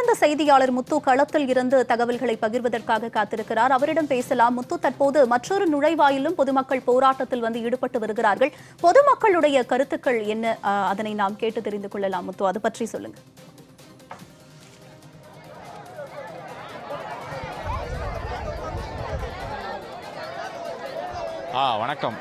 தொடர்ந்து செய்தியாளர் முத்து களத்தில் இருந்து தகவல்களை பகிர்வதற்காக காத்திருக்கிறார். அவரிடம் பேசலாம். முத்து தற்போது மற்றொரு நுழைவாயிலும் பொதுமக்கள் போராட்டத்தில் வந்து ஈடுபட்டு வருகிறார்கள். பொதுமக்களுடைய கருத்துக்கள் என்ன? அதனை நாம் கேட்டு தெரிந்து கொள்ளலாம். முத்து அது பற்றி சொல்லுங்க. ஆ வணக்கம்.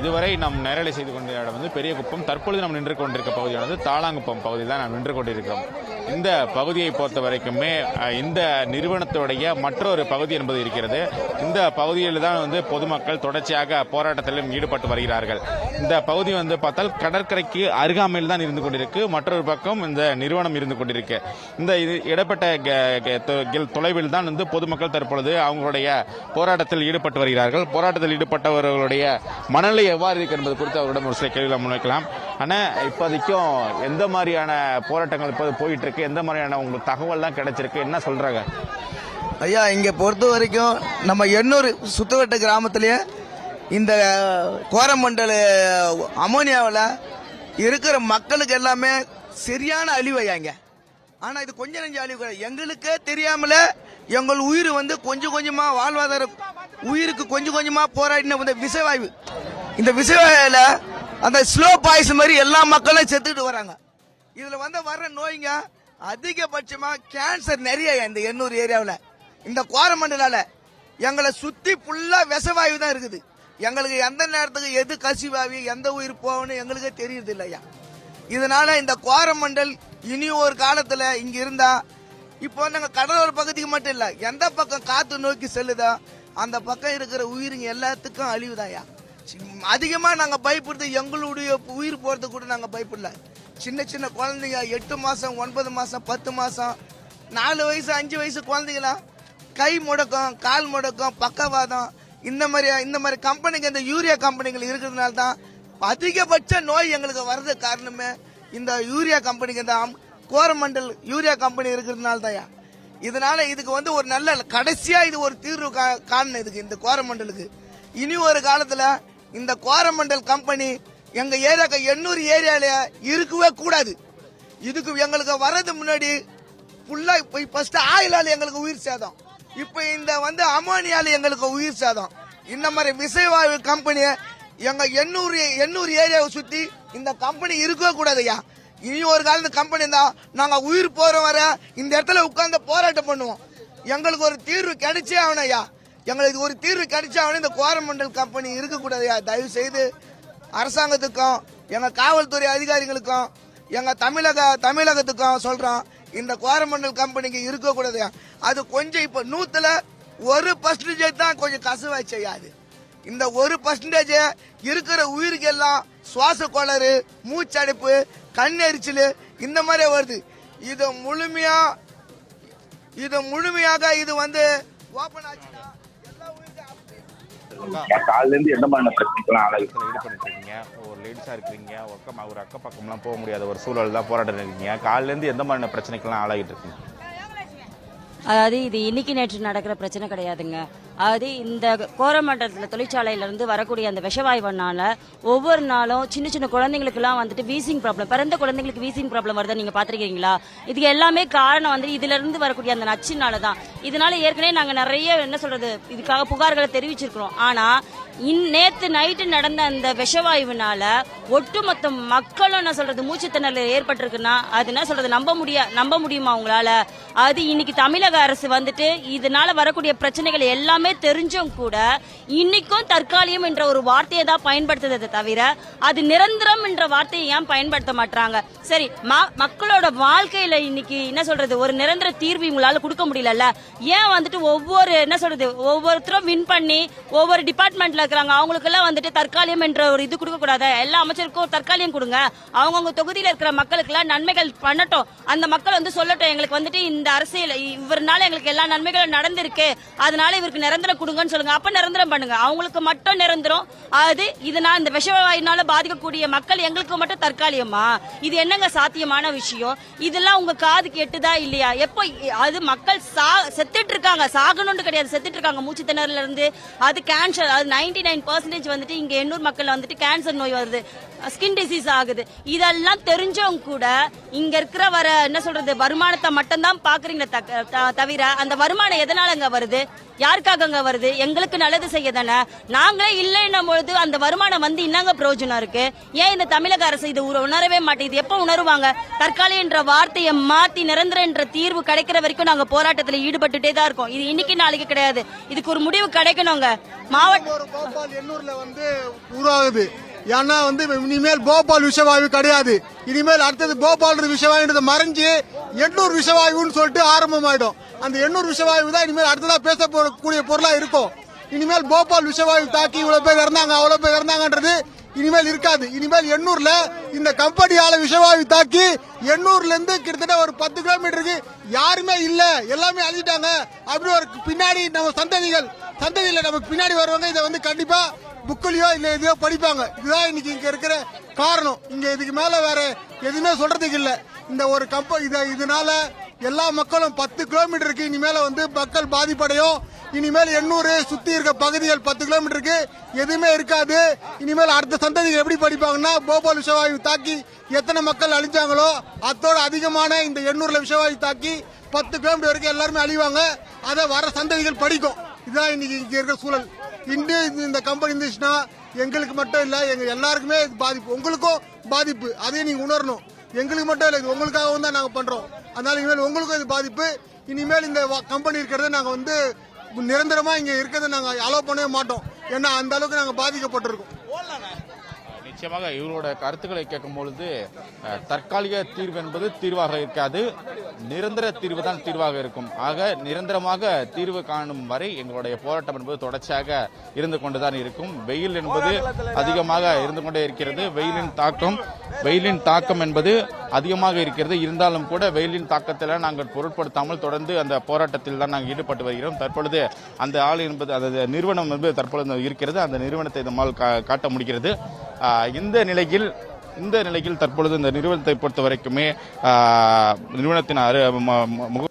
இதுவரை நாம் நேரலை செய்து கொண்ட இடம் வந்து பெரியகுப்பம். தற்பொழுது நாம் நின்று கொண்டிருக்க பகுதியானது தாளாங்குப்பம் பகுதியில் தான் நாம் நின்று கொண்டிருக்கிறோம். இந்த பகுதியை பொறுத்த வரைக்குமே இந்த நிறுவனத்துடைய மற்றொரு பகுதி என்பது இருக்கிறது. இந்த பகுதியில் தான் வந்து பொதுமக்கள் தொடர்ச்சியாக போராட்டத்திலும் ஈடுபட்டு வருகிறார்கள். இந்த பகுதி வந்து பார்த்தால் கடற்கரைக்கு அருகாமையில் தான் இருந்து கொண்டிருக்கு. மற்றொரு பக்கம் இந்த நிறுவனம் இருந்து கொண்டிருக்கு. இந்த இது இடப்பட்ட கெ- கெ- தொ- தொலைவில் தான் வந்து பொதுமக்கள் தற்பொழுது அவங்களுடைய போராட்டத்தில் ஈடுபட்டு வருகிறார்கள். போராட்டத்தில் ஈடுபட்டவர்களுடைய மனநிலை எவ்வாறு இருக்கு என்பது குறித்து அவரிடம் ஒரு சில கேள்விகளை முன்வைக்கலாம். ஆனால் இப்போதைக்கும் எந்த மாதிரியான போராட்டங்கள் இப்போது போயிட்டு இருக்கு? எந்த மாதிரியான உங்களுக்கு தகவல்லாம் கிடைச்சிருக்கு? என்ன சொல்கிறாங்க ஐயா இங்கே பொறுத்த வரைக்கும் நம்ம எண்ணூர் சுத்தவட்ட கிராமத்துலேயே இந்த கோரமண்டல அமோனியாவில் இருக்கிற மக்களுக்கு எல்லாமே சரியான அழிவு ஐயா ஆனால் இது கொஞ்சம் நெஞ்ச அழிவு. கிடையாது. எங்களுக்கே தெரியாமல் எங்கள் உயிர் வந்து கொஞ்சம் கொஞ்சமாக வாழ்வாதார உயிருக்கு கொஞ்சம் கொஞ்சமாக போராடின இந்த விஷவாயு இந்த விஷவாயில அந்த ஸ்லோ பாய்ஸ் மாதிரி எல்லா மக்களும் செத்துட்டு வராங்க. இதில் வந்து வர்ற நோய்ங்க அதிகபட்சமா கேன்சர் நிறைய இந்த எண்ணூர் ஏரியாவில். இந்த கோரமண்டலால எங்களை சுத்தி ஃபுல்லா விஷவாயு தான் இருக்குது. எங்களுக்கு எந்த நேரத்துக்கு எது கசிவாவி எந்த உயிர் போகணும் எங்களுக்கே தெரியுது இல்லையா? இதனால இந்த கோரமண்டல் இனி ஒரு காலத்துல இங்க இருந்தா இப்போ நாங்க கடலோர பகுதிக்கு மட்டும் இல்ல எந்த பக்கம் காத்து நோக்கி செல்லுதோ அந்த பக்கம் இருக்கிற உயிருங்க எல்லாத்துக்கும் அழிவுதாயா அதிகமா நாங்க பயப்படுறது எங்களுடைய உயிர் போறது கூட நாங்க பயப்படல. சின்ன சின்ன குழந்தைங்க எட்டு மாதம் ஒன்பது மாதம் பத்து மாதம் நாலு வயசு அஞ்சு வயசு குழந்தைங்களாம் கை முடக்கம் கால் முடக்கம் பக்கவாதம் இந்த மாதிரி இந்த மாதிரி கம்பெனிங்க இந்த யூரியா கம்பெனிகள் இருக்கிறதுனால தான் அதிகபட்ச நோய் எங்களுக்கு வர்றது காரணமே இந்த யூரியா கம்பெனிக்கு இந்த கோரமண்டல் யூரியா கம்பெனி இருக்கிறதுனால தான்யா இதனால இதுக்கு வந்து ஒரு நல்ல கடைசியாக இது ஒரு தீர்வு கா- காணணும் இதுக்கு இந்த கோரமண்டலுக்கு. இனி ஒரு காலத்தில் இந்த கோரமண்டல் கம்பெனி எங்க ஏரியாக்கு எண்ணூறு ஏரியால இருக்கவே கூடாது. இதுக்கு எங்களுக்கு வர்றது முன்னாடி ஃபுல்லா இப்போ ஃபர்ஸ்ட் ஆயிலால எங்களுக்கு உயிர் சேதம். இப்போ இந்த வந்து அமோனியால எங்களுக்கு உயிர் சேதம். இந்த மாதிரி விசைவாயு கம்பெனி எங்க எண்ணூறு எண்ணூறு ஏரியாவை சுத்தி இந்த கம்பெனி இருக்கவே கூடாதுய்யா இனி ஒரு காலத்து கம்பெனி தான் நாங்க உயிர் போற வர இந்த இடத்துல உட்கார்ந்து போராட்டம் பண்ணுவோம். எங்களுக்கு ஒரு தீர்வு கிடைச்சே ஆகணும் ஐயா. எங்களுக்கு ஒரு தீர்வு கிடைச்சே ஆகணும் இந்த கோரமண்டல் கம்பெனி இருக்கக்கூடாதுயா தயவு செய்து அரசாங்கத்துக்கும் எங்கள் காவல்துறை அதிகாரிகளுக்கும் எங்கள் தமிழக தமிழகத்துக்கும் சொல்கிறோம் இந்த கோரமண்டல் கம்பெனிக்கு இருக்கக்கூடாது. அது கொஞ்சம் இப்போ நூற்றில் ஒரு பர்சன்டேஜ் தான் கொஞ்சம் கசுவாச்சு செய்யாது. இந்த ஒரு பர்சன்டேஜ் இருக்கிற உயிருக்கெல்லாம் சுவாச கோளறு மூச்சடைப்பு கண் எரிச்சல் இந்த மாதிரி வருது. இது முழுமையாக இது முழுமையாக இது வந்து ஓப்பன் ஆச்சுன்னா காலையில இருந்து எந்த மாதிரியான பிரச்சனைக்கெல்லாம் ஆளாகி? ஈடுபட்டு இருக்கீங்க. ஒரு லேடிஸா இருக்கிறீங்க. ஒர்க்கம் ஒரு அக்க பக்கம்லாம் போக முடியாத ஒரு சூழல் தான் போராட்டம் இருக்கீங்க. காலையில இருந்து எந்த மாதிரியான பிரச்சனைக்கெல்லாம் ஆளாகிட்டு இருக்கீங்க? அதாவது இது இன்னைக்கு நேற்று நடக்கிற பிரச்சனை கிடையாதுங்க. அதாவது இந்த கோரமண்டலத்தில் தொழிற்சாலையிலேருந்து வரக்கூடிய அந்த விஷவாயுவனால ஒவ்வொரு நாளும் சின்ன சின்ன குழந்தைங்களுக்குலாம் வந்துட்டு வீசிங் ப்ராப்ளம் பிறந்த குழந்தைங்களுக்கு வீசிங் ப்ராப்ளம் வருதை நீங்கள் பார்த்துருக்கீங்களா? இதுக்கு எல்லாமே காரணம் வந்து இதிலிருந்து வரக்கூடிய அந்த நச்சுனால தான் இதனால ஏற்கனவே நாங்கள் நிறைய என்ன சொல்றது இதுக்காக புகார்களை தெரிவிச்சிருக்கிறோம். ஆனால் இன் நேற்று நைட்டு நடந்த அந்த விஷவாயுவினால ஒட்டுமொத்த மக்களும் என்ன சொல்றது மூச்சுத்திணறல் ஏற்பட்டிருக்குன்னா அது என்ன சொல்றது நம்ப முடியா நம்ப முடியுமா உங்களால? அது இன்னைக்கு தமிழக அரசு வந்துட்டு இதனால வரக்கூடிய பிரச்சனைகள் எல்லாமே தெரிஞ்சும் கூட இன்னைக்கும் தற்காலிகம் என்ற ஒரு வார்த்தையை தான் பயன்படுத்துறதை தவிர அது நிரந்தரம் என்ற வார்த்தையை ஏன் பயன்படுத்த மாட்டாங்க சரி மக்களோட வாழ்க்கையில இன்னைக்கு என்ன சொல்றது ஒரு நிரந்தர தீர்வு உங்களால கொடுக்க முடியலல்ல. ஏன் வந்துட்டு ஒவ்வொரு என்ன சொல்றது ஒவ்வொருத்தரும் வின் பண்ணி ஒவ்வொரு டிபார்ட்மெண்ட்ல இருக்கிறாங்க அவங்களுக்கெல்லாம் வந்துட்டு தற்காலிகம் என்ற ஒரு இது கொடுக்க கூடாது. எல்லா அமைச்சருக்கும் தற்காலிகம் கொடுங்க. அவங்கவுங்க தொகுதியில இருக்கிற மக்களுக்கு எல்லாம் நன்மைகள் பண்ணட்டும். அந்த மக்கள் வந்து சொல்லட்டும் எங்களுக்கு வந்துட்டு இந்த அரசியல் இவருனால எங்களுக்கு எல்லா நன்மைகளும் நடந்திருக்கு. அதனால இவருக்கு நிரந்தரம் கொடுங்கன்னு சொல்லுங்க. அப்ப நிரந்தரம் பண்ணுங்க. அவங்களுக்கு மட்டும் நிரந்தரம். அது இதனால இந்த விஷவாயினால பாதிக்கக்கூடிய மக்கள் எங்களுக்கு மட்டும் தற்காலிகமா? இது என்னங்க சாத்தியமான விஷயம்? இதெல்லாம் உங்க காது கேட்டுதா இல்லையா? எப்போ அது மக்கள் சா செத்துட்டு இருக்காங்க சாகணும்னு கிடையாது. செத்துட்டு இருக்காங்க மூச்சு திணறல இருந்து அது கேன்சர் அது நைன்டி நைன் பர்சன்டேஜ் வந்துட்டு இங்க எண்ணூர் மக்கள் வந்துட்டு கேன்சர் நோய் வருது. ஸ்கின் டிசீஸ் ஆகுது. இதெல்லாம் தெரிஞ்சவங்க கூட இங்க இருக்கிற வர என்ன சொல்றது வருமானத்தை மட்டும்தான் பாக்குறீங்களே த- தவிர அந்த வருமானம் எதனாலங்க வருது? யாருக்காகங்க வருது? எங்களுக்கு நல்லது செய்ய தானே நாங்களே இல்லைன்னும் பொழுது அந்த வருமானம் வந்து என்னங்க பிரயோஜனம் இருக்கு? ஏன் இந்த தமிழக அரசு இது உணரவே மாட்டேங்குது? எப்போ உணருவாங்க? தற்காலிக என்ற வார்த்தையை மாத்தி நிரந்தர என்ற தீர்வு கிடைக்கிற வரைக்கும் நாங்க போராட்டத்துல ஈடுபட்டுட்டே தான் இருக்கோம். இது இன்னைக்கு நாளைக்கு கிடையாது. இதுக்கு ஒரு முடிவு கிடைக்கணுங்க. மாவட்ட எண்ணூர்ல வந்து உருவாகுது ஏன்னா வந்து இனிமேல் போபால் விஷவாயு கிடையாது. இனிமேல் அடுத்தது போபால் விஷவாயுன்றது மறைஞ்சு எண்ணூர் விஷவாயுன்னு சொல்லிட்டு ஆரம்பமாயிடும். அந்த எண்ணூர் விஷவாயு தான் இனிமேல் அடுத்ததா போகக்கூடிய பொருளா இருக்கும். இனிமேல் போபால் விஷவாயு தாக்கி இவ்வளவு பேர் இறந்தாங்க அவ்வளவு பேர் இறந்தாங்கன்றது இனிமேல் இருக்காது. இனிமேல் எண்ணூர்ல இந்த கம்பெனியால விஷவாயு தாக்கி எண்ணூர்ல இருந்து கிட்டத்தட்ட ஒரு பத்து கிலோமீட்டருக்கு யாருமே இல்ல. எல்லாமே அழிஞ்சிட்டாங்க. அப்படி ஒரு பின்னாடி நம்ம சந்ததிகள் சந்ததியில நமக்கு பின்னாடி வருவாங்க. இதை வந்து கண்டிப்பா புக்கிலையோ இல்லை எதையோ படிப்பாங்க. இதுதான் இன்னைக்கு இங்கே இருக்கிற காரணம். இங்கே இதுக்கு மேலே வேற எதுவுமே சொல்றதுக்கு இல்லை. இந்த ஒரு கம்ப இதை இதனால எல்லா மக்களும் பத்து கிலோமீட்டருக்கு இனிமேல வந்து மக்கள் பாதிப்படையும். இனிமேல் எண்ணூறு சுற்றி இருக்க பகுதிகள் பத்து கிலோமீட்டருக்கு எதுவுமே இருக்காது. இனிமேல் அடுத்த சந்ததிகள் எப்படி படிப்பாங்கன்னா போபால் விஷவாயு தாக்கி எத்தனை மக்கள் அழிஞ்சாங்களோ அதோட அதிகமான இந்த எண்ணூரில் விஷவாயு தாக்கி பத்து கிலோமீட்டர் வரைக்கும் எல்லாருமே அழிவாங்க. அதை வர சந்ததிகள் படிக்கும். இதுதான் இன்னைக்கு இங்கே இருக்கிற சூழல். இன்னும் இந்த கம்பெனி இருந்துச்சுன்னா எங்களுக்கு மட்டும் இல்லை எங்க எல்லாருக்குமே இது பாதிப்பு. உங்களுக்கும் பாதிப்பு. அதையும் நீங்க உணரணும். எங்களுக்கு மட்டும் இல்லை இது உங்களுக்காகவும் தான் நாங்கள் பண்றோம். அதனால இனிமேல் உங்களுக்கும் இது பாதிப்பு. இனிமேல் இந்த கம்பெனி இருக்கிறத நாங்கள் வந்து நிரந்தரமா இங்க இருக்கிறத நாங்கள் அலோவ் பண்ணவே மாட்டோம். ஏன்னா அந்த அளவுக்கு நாங்கள் பாதிக்கப்பட்டிருக்கோம். நிச்சயமாக இவரோட கருத்துக்களை கேட்கும் பொழுது தற்காலிக தீர்வு என்பது தீர்வாக இருக்காது. நிரந்தர தீர்வு தான் தீர்வாக இருக்கும். ஆக நிரந்தரமாக தீர்வு காணும் வரை எங்களுடைய போராட்டம் என்பது தொடர்ச்சியாக இருந்து கொண்டுதான் இருக்கும். வெயில் என்பது அதிகமாக இருந்து கொண்டே இருக்கிறது. வெயிலின் தாக்கம் வெயிலின் தாக்கம் என்பது அதிகமாக இருக்கிறது. இருந்தாலும் கூட வெயிலின் தாக்கத்தில் நாங்கள் பொருட்படுத்தாமல் தொடர்ந்து அந்த போராட்டத்தில் தான் நாங்கள் ஈடுபட்டு வருகிறோம். தற்பொழுது அந்த ஆள் என்பது அந்த நிறுவனம் என்பது தற்பொழுது இருக்கிறது. அந்த நிறுவனத்தை நம்மால் கா- காட்ட முடிகிறது. இந்த நிலையில் இந்த நிலையில் தற்பொழுது இந்த நிறுவனத்தை பொறுத்த வரைக்குமே நிறுவனத்தின் அரு முக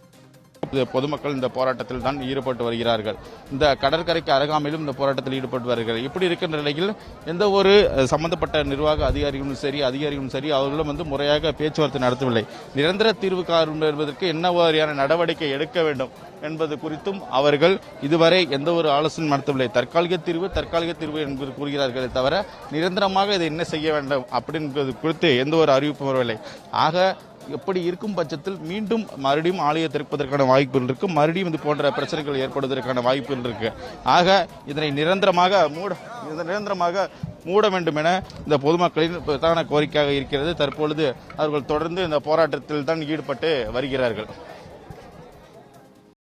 பொதுமக்கள் இந்த போராட்டத்தில் தான் ஈடுபட்டு வருகிறார்கள். இந்த கடற்கரைக்கு அருகாமையிலும் இந்த போராட்டத்தில் ஈடுபட்டு வருகிறார்கள். இப்படி இருக்கின்ற நிலையில் எந்த ஒரு சம்பந்தப்பட்ட நிர்வாக அதிகாரிகளும் சரி அதிகாரிகளும் சரி அவர்களும் வந்து முறையாக பேச்சுவார்த்தை நடத்தவில்லை. நிரந்தர தீர்வு காரணம் என்பதற்கு என்ன மாதிரியான நடவடிக்கை எடுக்க வேண்டும் என்பது குறித்தும் அவர்கள் இதுவரை எந்த ஒரு ஆலோசனை நடத்தவில்லை. தற்காலிக தீர்வு தற்காலிக தீர்வு என்பது கூறுகிறார்களே தவிர நிரந்தரமாக இதை என்ன செய்ய வேண்டும் அப்படின்றது குறித்து எந்த ஒரு அறிவிப்பும் வரவில்லை. ஆக எப்படி இருக்கும் பட்சத்தில் மீண்டும் மறுபடியும் ஆலய திறப்பதற்கான வாய்ப்புகள் இருக்கு. மறுபடியும் இது போன்ற பிரச்சனைகள் ஏற்படுவதற்கான வாய்ப்புகள் இருக்குது ஆக இதனை நிரந்தரமாக மூட இதை நிரந்தரமாக மூட வேண்டும் என இந்த பொதுமக்களின் பிரதான கோரிக்கையாக இருக்கிறது. தற்பொழுது அவர்கள் தொடர்ந்து இந்த போராட்டத்தில் தான் ஈடுபட்டு வருகிறார்கள்.